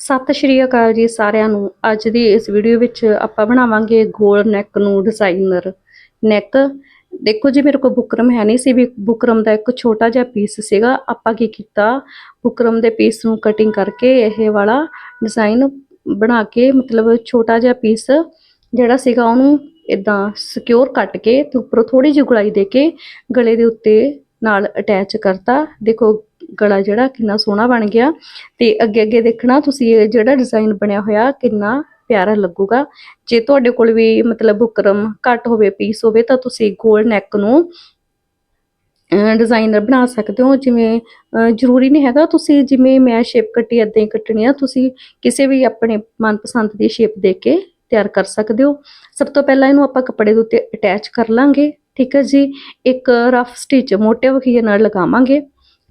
ਸਤਿ ਸ਼੍ਰੀ ਅਕਾਲ ਜੀ ਸਾਰਿਆਂ ਨੂੰ। ਅੱਜ ਦੀ ਇਸ ਵੀਡੀਓ ਵਿੱਚ ਆਪਾਂ ਬਣਾਵਾਂਗੇ ਗੋਲ ਨੈਕ ਨੂੰ ਡਿਜ਼ਾਈਨਰ ਨੈਕ ਦੇਖੋ ਜੀ ਮੇਰੇ ਕੋਲ ਬੁਕਰਮ ਹੈ ਨਹੀਂ ਸੀ ਵੀ ਬੁਕਰਮ ਦਾ ਇੱਕ ਛੋਟਾ ਜਿਹਾ ਪੀਸ ਸੀਗਾ। ਆਪਾਂ ਕੀ ਕੀਤਾ, ਬੁਕਰਮ ਦੇ ਪੀਸ ਨੂੰ ਕਟਿੰਗ ਕਰਕੇ ਇਹ ਵਾਲਾ ਡਿਜ਼ਾਈਨ ਬਣਾ ਕੇ, ਮਤਲਬ ਛੋਟਾ ਜਿਹਾ ਪੀਸ ਜਿਹੜਾ ਸੀਗਾ ਉਹਨੂੰ ਇਦਾਂ ਸਿਕਿਉਰ ਕੱਟ ਕੇ ਤੇ ਉੱਪਰੋਂ ਥੋੜੀ ਜਿਹੀ ਗੁਲਾਈ ਦੇ ਕੇ ਗਲੇ ਦੇ ਉੱਤੇ ਨਾਲ ਅਟੈਚ ਕਰਤਾ। ਦੇਖੋ ਗਲਾ ਜਿਹੜਾ ਕਿੰਨਾ ਸੋਹਣਾ ਬਣ ਗਿਆ। ਤੇ ਅੱਗੇ ਅੱਗੇ ਦੇਖਣਾ ਤੁਸੀਂ ਇਹ ਜਿਹੜਾ ਡਿਜ਼ਾਈਨ ਬਣਿਆ ਹੋਇਆ ਕਿੰਨਾ ਪਿਆਰਾ ਲੱਗੂਗਾ। ਜੇ ਤੁਹਾਡੇ ਕੋਲ ਵੀ ਮਤਲਬ ਬੁਕਰਮ ਘੱਟ ਹੋਵੇ ਪੀਸ ਹੋਵੇ ਤਾਂ ਤੁਸੀਂ ਗੋਲ ਨੈਕ ਨੂੰ ਡਿਜ਼ਾਈਨਰ ਬਣਾ ਸਕਦੇ ਹੋ। ਜਿਵੇਂ ਜ਼ਰੂਰੀ ਨਹੀਂ ਹੈਗਾ ਤੁਸੀਂ ਜਿਵੇਂ ਮੈਂ ਸ਼ੇਪ ਕੱਟੀ, ਏਦਾਂ ਹੀ ਕੱਟਣੀ ਆ। ਤੁਸੀਂ ਕਿਸੇ ਵੀ ਆਪਣੇ ਮਨਪਸੰਦ ਦੀ ਸ਼ੇਪ ਦੇ ਕੇ ਤਿਆਰ ਕਰ ਸਕਦੇ ਹੋ। ਸਭ ਤੋਂ ਪਹਿਲਾਂ ਇਹਨੂੰ ਆਪਾਂ ਕੱਪੜੇ ਦੇ ਉੱਤੇ ਅਟੈਚ ਕਰ ਲਾਂਗੇ, ਠੀਕ ਹੈ ਜੀ। ਇੱਕ ਰਫ ਸਟਿਚ ਮੋਟੇ ਵਖੀਏ ਨਾਲ ਲਗਾਵਾਂਗੇ।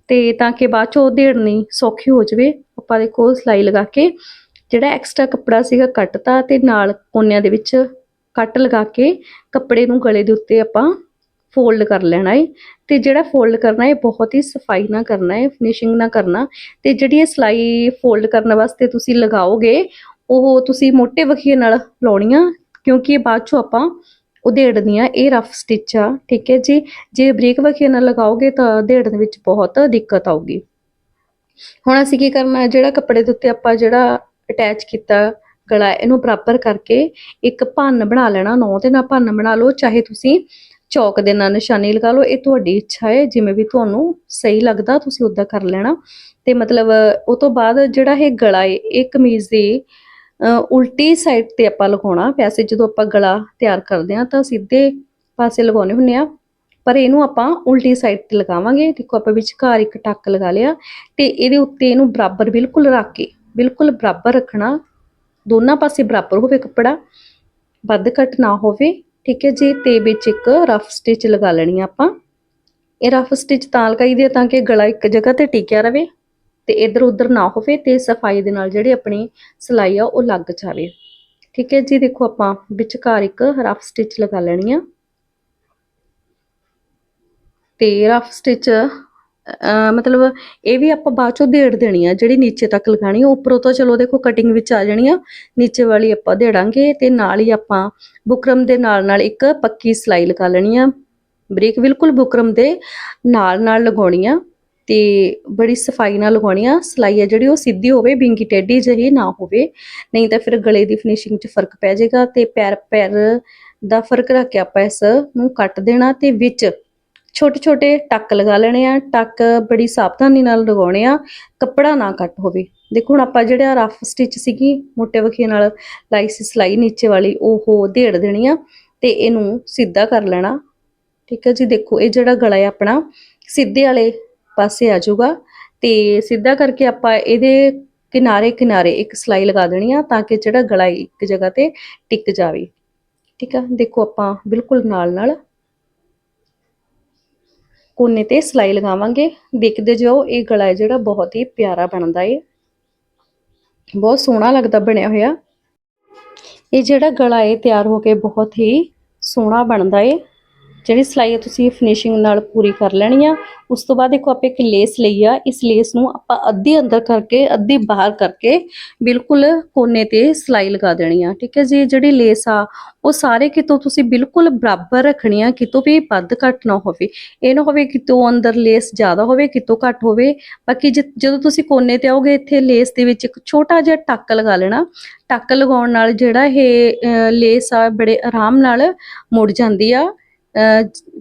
ਤੇ ਤਾਂ ਕਿ ਬਾਅਦ ਚੋਂ ਦੇੜਨੀ ਸੌਖੀ ਹੋ ਜਾਵੇ, ਆਪਾਂ ਦੇਖੋ ਸਲਾਈ ਲਗਾ ਕੇ ਜਿਹੜਾ ਐਕਸਟਰਾ ਕੱਪੜਾ ਸੀਗਾ ਕੱਟਤਾ ਤੇ ਨਾਲ ਕੋਨਿਆਂ ਦੇ ਵਿੱਚ ਕੱਟ ਲਗਾ ਕੇ ਕੱਪੜੇ ਨੂੰ ਗਲੇ ਦੇ ਉੱਤੇ ਆਪਾਂ ਫੋਲਡ ਕਰ ਲੈਣਾ ਹੈ ਤੇ ਜਿਹੜਾ ਫੋਲਡ ਕਰਨਾ ਹੈ ਬਹੁਤ ਹੀ ਸਫ਼ਾਈ ਨਾਲ ਕਰਨਾ ਹੈ ਫਿਨਿਸ਼ਿੰਗ ਨਾਲ ਕਰਨਾ ਤੇ ਜਿਹੜੀ ਇਹ ਸਲਾਈ ਫੋਲਡ ਕਰਨ ਵਾਸਤੇ ਤੁਸੀਂ ਲਗਾਓਗੇ, ਉਹ ਤੁਸੀਂ ਮੋਟੇ ਵਖੀਏ ਨਾਲ ਲਾਉਣੀ ਆ ਕਿਉਂਕਿ ਇਹ ਬਾਅਦ ਚੋਂ ਆਪਾਂ ਉਧੇੜਨੀਆਂ ਇਹ ਰਫ ਸਟਿਚ ਆ, ਠੀਕ ਹੈ ਜੀ। ਜੇ ਬਰੀਕ ਵਖੀਏ ਨਾਲ ਲਗਾਓਗੇ ਤਾਂ ਉਧੇੜਨ ਵਿੱਚ ਬਹੁਤ ਦਿੱਕਤ ਆਊਗੀ। ਹੁਣ ਅਸੀਂ ਕੀ ਕਰਨਾ, ਜਿਹੜਾ ਕੱਪੜੇ ਦੇ ਉੱਤੇ ਆਪਾਂ ਜਿਹੜਾ ਅਟੈਚ ਕੀਤਾ ਗਲਾ, ਇਹਨੂੰ ਬਰਾਬਰ ਕਰਕੇ ਇੱਕ ਭੰਨ ਬਣਾ ਲੈਣਾ ਨੌ ਦੇ ਨਾਲ ਭੰਨ ਬਣਾ ਲਓ, ਚਾਹੇ ਤੁਸੀਂ ਚੌਕ ਦੇ ਨਾਲ ਨਿਸ਼ਾਨੀ ਲਗਾ ਲਓ, ਇਹ ਤੁਹਾਡੀ ਇੱਛਾ ਹੈ, ਜਿਵੇਂ ਵੀ ਤੁਹਾਨੂੰ ਸਹੀ ਲੱਗਦਾ, ਤੁਸੀਂ ਉਦਾਂ ਕਰ ਲੈਣਾ। ਤੇ ਮਤਲਬ, ਉਹ ਤੋਂ ਬਾਅਦ ਜਿਹੜਾ ਇਹ ਗਲਾ ਹੈ, ਇਹ ਕਮੀਜ਼ ਦੀ ਉਲਟੀ ਸਾਈਡ ਤੇ ਆਪਾਂ ਲਗਾਉਣਾ। ਵੈਸੇ ਜਦੋਂ ਆਪਾਂ ਗਲਾ ਤਿਆਰ ਕਰਦੇ ਹਾਂ ਤਾਂ ਸਿੱਧੇ ਪਾਸੇ ਲਗਾਉਣੇ ਹੁੰਨੇ ਆ ਪਰ ਇਹਨੂੰ ਆਪਾਂ ਉਲਟੀ ਸਾਈਡ ਤੇ ਲਗਾਵਾਂਗੇ। ਦੇਖੋ, ਆਪਾਂ ਵਿਚਕਾਰ ਇੱਕ ਟੱਕ ਲਗਾ ਲਿਆ ਤੇ ਇਹਦੇ ਉੱਤੇ ਇਹਨੂੰ ਬਰਾਬਰ ਬਿਲਕੁਲ ਰੱਖ ਕੇ, ਬਿਲਕੁਲ ਬਰਾਬਰ ਰੱਖਣਾ। ਦੋਨਾਂ ਪਾਸੇ ਬਰਾਬਰ ਹੋਵੇ ਕੱਪੜਾ, ਵੱਧ ਘੱਟ ਨਾ ਹੋਵੇ, ਠੀਕ ਹੈ ਜੀ? ਤੇ ਵਿੱਚ ਇੱਕ ਰਫ ਸਟਿਚ ਲਗਾ ਲੈਣੀ ਆ ਆਪਾਂ। ਇਹ ਰਫ ਸਟਿਚ ਤਾਂ ਲਗਾਈ ਦੇ ਤਾਂ ਕਿ ਗਲਾ ਇੱਕ ਜਗ੍ਹਾ ਤੇ ਟਿਕਿਆ ਰਵੇ ਤੇ ਇਧਰ ਉਧਰ ਨਾ ਹੋਵੇ ਤੇ ਸਫ਼ਾਈ ਦੇ ਨਾਲ ਜਿਹੜੀ ਆਪਣੀ ਸਲਾਈ ਆ ਉਹ ਲੱਗ ਜਾਵੇ। ਠੀਕ ਹੈ ਜੀ, ਦੇਖੋ ਆਪਾਂ ਵਿਚਕਾਰ ਇੱਕ ਰਫ ਸਟਿਚ ਲਗਾ ਲੈਣੀ ਆ। ਤੇ ਰਫ ਸਟਿਚ ਮਤਲਬ ਇਹ ਵੀ ਆਪਾਂ ਬਾਅਦ ਚੋਂ ਦੇੜ ਦੇਣੀ ਆ, ਜਿਹੜੀ ਨੀਚੇ ਤੱਕ ਲਗਾਣੀ ਆ ਉੱਪਰੋਂ ਤਾਂ ਚਲੋ ਦੇਖੋ ਕਟਿੰਗ ਵਿੱਚ ਆ ਜਾਣੀ ਆ। ਨੀਚੇ ਵਾਲੀ ਆਪਾਂ ਦੇੜਾਂਗੇ ਤੇ ਨਾਲ ਹੀ ਆਪਾਂ ਬੁਕਰਮ ਦੇ ਨਾਲ ਨਾਲ ਇੱਕ ਪੱਕੀ ਸਲਾਈ ਲਗਾ ਲੈਣੀ ਆ। ਬਰੀਕ, ਬਿਲਕੁਲ ਬੁਕਰਮ ਦੇ ਨਾਲ ਨਾਲ ਲਗਾਉਣੀ ਆ। ਤੇ ਬੜੀ ਸਫ਼ਾਈ ਨਾਲ ਲਗਾਉਣੀ ਆ ਸਲਾਈ ਆ ਜਿਹੜੀ ਉਹ ਸਿੱਧੀ ਹੋਵੇ, ਬਿੰਗੀ ਟੇਢੀ ਜਿਹੀ ਨਾ ਹੋਵੇ, ਨਹੀਂ ਤਾਂ ਫਿਰ ਗਲੇ ਦੀ ਫਿਨਿਸ਼ਿੰਗ 'ਚ ਫ਼ਰਕ ਪੈ ਜਾਏਗਾ ਤੇ ਪੈਰ ਪੈਰ ਦਾ ਫ਼ਰਕ ਰੱਖ ਕੇ ਆਪਾਂ ਇਸ ਨੂੰ ਕੱਟ ਦੇਣਾ ਤੇ ਵਿੱਚ ਛੋਟੇ ਛੋਟੇ ਟੱਕ ਲਗਾ ਲੈਣੇ ਆ, ਟੱਕ ਬੜੀ ਸਾਵਧਾਨੀ ਨਾਲ ਲਗਾਉਣੇ ਆ, ਕੱਪੜਾ ਨਾ ਕੱਟ ਹੋਵੇ। ਦੇਖੋ ਹੁਣ ਆਪਾਂ ਜਿਹੜਾ ਰਫ ਸਟਿਚ ਸੀਗੀ, ਮੋਟੇ ਵਖੀਏ ਨਾਲ ਲਾਈ ਸੀ ਸਲਾਈ, ਨੀਚੇ ਵਾਲੀ, ਉਹ ਦੇੜ ਦੇਣੀ ਆ ਤੇ ਇਹਨੂੰ ਸਿੱਧਾ ਕਰ ਲੈਣਾ। ਠੀਕ ਹੈ ਜੀ, ਦੇਖੋ ਇਹ ਜਿਹੜਾ ਗਲਾ ਹੈ ਆਪਣਾ, ਸਿੱਧੇ ਵਾਲੇ ਪਾਸੇ ਆ ਜਾਊਗਾ ਤੇ ਸਿੱਧਾ ਕਰਕੇ ਆਪਾਂ ਇਹਦੇ ਕਿਨਾਰੇ ਕਿਨਾਰੇ ਇੱਕ ਸਲਾਈ ਲਗਾ ਦੇਣੀ ਆ ਤਾਂ ਕਿ ਜਿਹੜਾ ਗਲਾ ਇੱਕ ਜਗ੍ਹਾ ਤੇ ਟਿਕ ਜਾਵੇ। ਠੀਕ ਆ? ਦੇਖੋ ਆਪਾਂ ਬਿਲਕੁਲ ਨਾਲ ਨਾਲ ਕੋਨੇ ਤੇ ਸਲਾਈ ਲਗਾਵਾਂਗੇ। ਦੇਖਦੇ ਜਾਓ, ਇਹ ਗਲਾ ਹੈ ਜਿਹੜਾ ਬਹੁਤ ਹੀ ਪਿਆਰਾ ਬਣਦਾ ਏ। ਬਹੁਤ ਸੋਹਣਾ ਲੱਗਦਾ ਬਣਿਆ ਹੋਇਆ। ਇਹ ਜਿਹੜਾ ਗਲਾ ਏ ਤਿਆਰ ਹੋ ਕੇ ਬਹੁਤ ਹੀ ਸੋਹਣਾ ਬਣਦਾ ਏ। ਜਿਹੜੀ ਸਿਲਾਈ ਤੁਸੀਂ ਫਿਨਿਸ਼ਿੰਗ ਨਾਲ ਪੂਰੀ ਕਰ ਲੈਣੀ ਆ, ਉਸ ਤੋਂ ਬਾਅਦ ਦੇਖੋ ਆਪਾਂ ਇੱਕ ਲੇਸ ਲਈ ਆ, ਇਸ ਲੇਸ ਨੂੰ ਆਪਾਂ ਅੱਧੀ ਅੰਦਰ ਕਰਕੇ, ਅੱਧੀ ਬਾਹਰ ਕਰਕੇ ਬਿਲਕੁਲ ਕੋਨੇ ਤੇ ਸਿਲਾਈ ਲਗਾ ਦੇਣੀ ਆ, ਠੀਕ ਹੈ ਜੀ? ਜਿਹੜੀ ਲੇਸ ਆ, ਉਹ ਸਾਰੇ ਕਿਤੋਂ ਤੁਸੀਂ ਬਿਲਕੁਲ ਬਰਾਬਰ ਰੱਖਣੀ ਆ, ਕਿਤੋਂ ਵੀ ਵੱਧ ਘੱਟ ਨਾ ਹੋਵੇ। ਇਹ ਨਾ ਹੋਵੇ ਕਿਤੋਂ ਅੰਦਰ ਲੇਸ ਜ਼ਿਆਦਾ ਹੋਵੇ, ਕਿਤੋਂ ਘੱਟ ਹੋਵੇ। ਬਾਕੀ ਜ- ਜਦੋਂ ਤੁਸੀਂ ਕੋਨੇ ਤੇ ਆਓਗੇ, ਇੱਥੇ ਲੇਸ ਦੇ ਵਿੱਚ ਇੱਕ ਛੋਟਾ ਜਿਹਾ ਟੱਕ ਲਗਾ ਲੈਣਾ। ਟੱਕ ਲਗਾਉਣ ਨਾਲ ਜਿਹੜਾ ਇਹ ਲੇਸ ਆ, ਬੜੇ ਆਰਾਮ ਨਾਲ ਮੁੜ ਜਾਂਦੀ ਆ।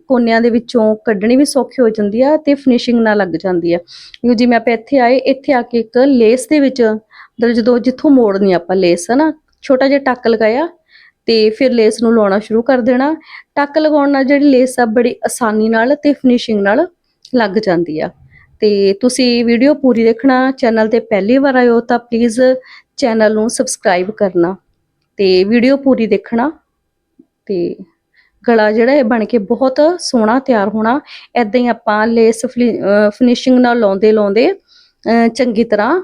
ਕੋਨਿਆਂ ਦੇ ਵਿੱਚੋਂ ਕੱਢਣੀ ਵੀ ਸੌਖੀ ਹੋ ਜਾਂਦੀ ਆ ਤੇ ਫਿਨਿਸ਼ਿੰਗ ਨਾਲ ਲੱਗ ਜਾਂਦੀ ਆ। ਕਿਉਂ ਜਿਵੇਂ ਆਪਾਂ ਇੱਥੇ ਆਏ, ਇੱਥੇ ਆ ਕੇ ਇੱਕ ਲੇਸ ਦੇ ਵਿੱਚ ਮਤਲਬ ਜਦੋਂ ਜਿੱਥੋਂ ਮੋੜਨੀ ਆਪਾਂ ਲੇਸ, ਹਨਾ? ਛੋਟਾ ਜਿਹਾ ਟੱਕ ਲਗਾਇਆ ਤੇ ਫਿਰ ਲੇਸ ਨੂੰ ਲਾਉਣਾ ਸ਼ੁਰੂ ਕਰ ਦੇਣਾ। ਟੱਕ ਲਗਾਉਣ ਨਾਲ ਜਿਹੜੀ ਲੇਸ ਆ ਬੜੀ ਆਸਾਨੀ ਨਾਲ ਤੇ ਫਿਨਿਸ਼ਿੰਗ ਨਾਲ ਲੱਗ ਜਾਂਦੀ ਆ। ਤੇ ਤੁਸੀਂ ਵੀਡੀਓ ਪੂਰੀ ਦੇਖਣਾ, ਚੈਨਲ ਤੇ ਪਹਿਲੀ ਵਾਰ ਆਇਓ ਤਾਂ ਪਲੀਜ਼ ਚੈਨਲ ਨੂੰ ਸਬਸਕ੍ਰਾਈਬ ਕਰਨਾ ਤੇ ਵੀਡੀਓ ਪੂਰੀ ਦੇਖਣਾ ਤੇ ਗਲਾ ਜਿਹੜਾ ਇਹ ਬਣ ਕੇ ਬਹੁਤ ਸੋਹਣਾ ਤਿਆਰ ਹੋਣਾ। ਐਦਾਂ ਹੀ ਆਪਾਂ ਲੇਸ ਫਿਨਿਸ਼ਿੰਗ ਨਾਲ ਲਾਉਂਦੇ ਲਾਉਂਦੇ ਚੰਗੀ ਤਰ੍ਹਾਂ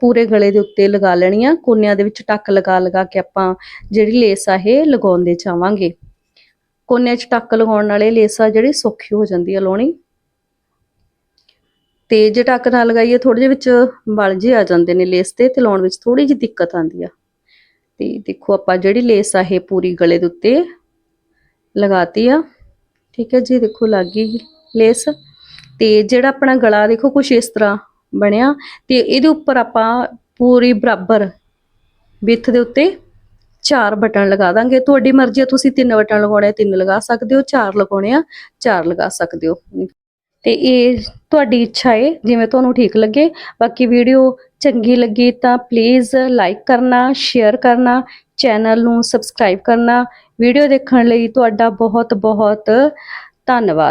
ਪੂਰੇ ਗਲੇ ਦੇ ਉੱਤੇ ਲਗਾ ਲੈਣੀ ਆ ਕੋਨਿਆਂ ਦੇ ਵਿੱਚ ਟੱਕ ਲਗਾ ਲਗਾ ਕੇ ਆਪਾਂ ਜਿਹੜੀ ਲੇਸ ਆ ਇਹ ਲਗਾਉਂਦੇ ਜਾਵਾਂਗੇ ਕੋਨਿਆਂ 'ਚ ਟੱਕ ਲਗਾਉਣ ਨਾਲੇ ਲੇਸ ਆ ਜਿਹੜੀ ਸੌਖੀ ਹੋ ਜਾਂਦੀ ਆ ਲਾਉਣੀ। ਤੇ ਜੇ ਟੱਕ ਨਾ ਲਗਾਈਏ ਥੋੜੇ ਜਿਹੇ ਵਿੱਚ ਵਲ ਜਿਹੇ ਆ ਜਾਂਦੇ ਨੇ ਲੇਸ ਤੇ ਤੇ ਲਾਉਣ ਵਿੱਚ ਥੋੜੀ ਜਿਹੀ ਦਿੱਕਤ ਆਉਂਦੀ ਆ। ਤੇ ਦੇਖੋ ਆਪਾਂ ਜਿਹੜੀ ਲੇਸ ਆ ਇਹ ਪੂਰੀ ਗਲੇ ਦੇ ਉੱਤੇ ਲਗਾਤੀ ਆ। ਠੀਕ ਹੈ ਜੀ, ਦੇਖੋ ਲੱਗ ਗਈ ਲੇਸ। ਤੇ ਜਿਹੜਾ ਆਪਣਾ ਗਲਾ ਦੇਖੋ ਕੁਛ ਇਸ ਤਰ੍ਹਾਂ ਬਣਿਆ। ਤੇ ਇਹਦੇ ਉੱਪਰ ਆਪਾਂ ਪੂਰੀ ਬਰਾਬਰ ਵਿੱਥ ਦੇ ਉੱਤੇ ਚਾਰ ਬਟਨ ਲਗਾ ਦਾਂਗੇ। ਤੁਹਾਡੀ ਮਰਜ਼ੀ ਆ, ਤੁਸੀਂ ਤਿੰਨ ਬਟਨ ਲਗਾਉਣੇ ਆ ਤਿੰਨ ਲਗਾ ਸਕਦੇ ਹੋ, ਚਾਰ ਲਗਾਉਣੇ ਆ, ਚਾਰ ਲਗਾ ਸਕਦੇ ਹੋ। ਤੇ ਇਹ ਤੁਹਾਡੀ ਇੱਛਾ ਹੈ ਜਿਵੇਂ ਤੁਹਾਨੂੰ ਠੀਕ ਲੱਗੇ। ਬਾਕੀ ਵੀਡੀਓ ਚੰਗੀ ਲੱਗੀ ਤਾਂ ਪਲੀਜ਼ ਲਾਈਕ ਕਰਨਾ ਸ਼ੇਅਰ ਕਰਨਾ ਚੈਨਲ ਨੂੰ ਸਬਸਕ੍ਰਾਈਬ ਕਰਨਾ ਵੀਡੀਓ ਦੇਖਣ ਲਈ ਤੁਹਾਡਾ ਬਹੁਤ ਬਹੁਤ ਧੰਨਵਾਦ।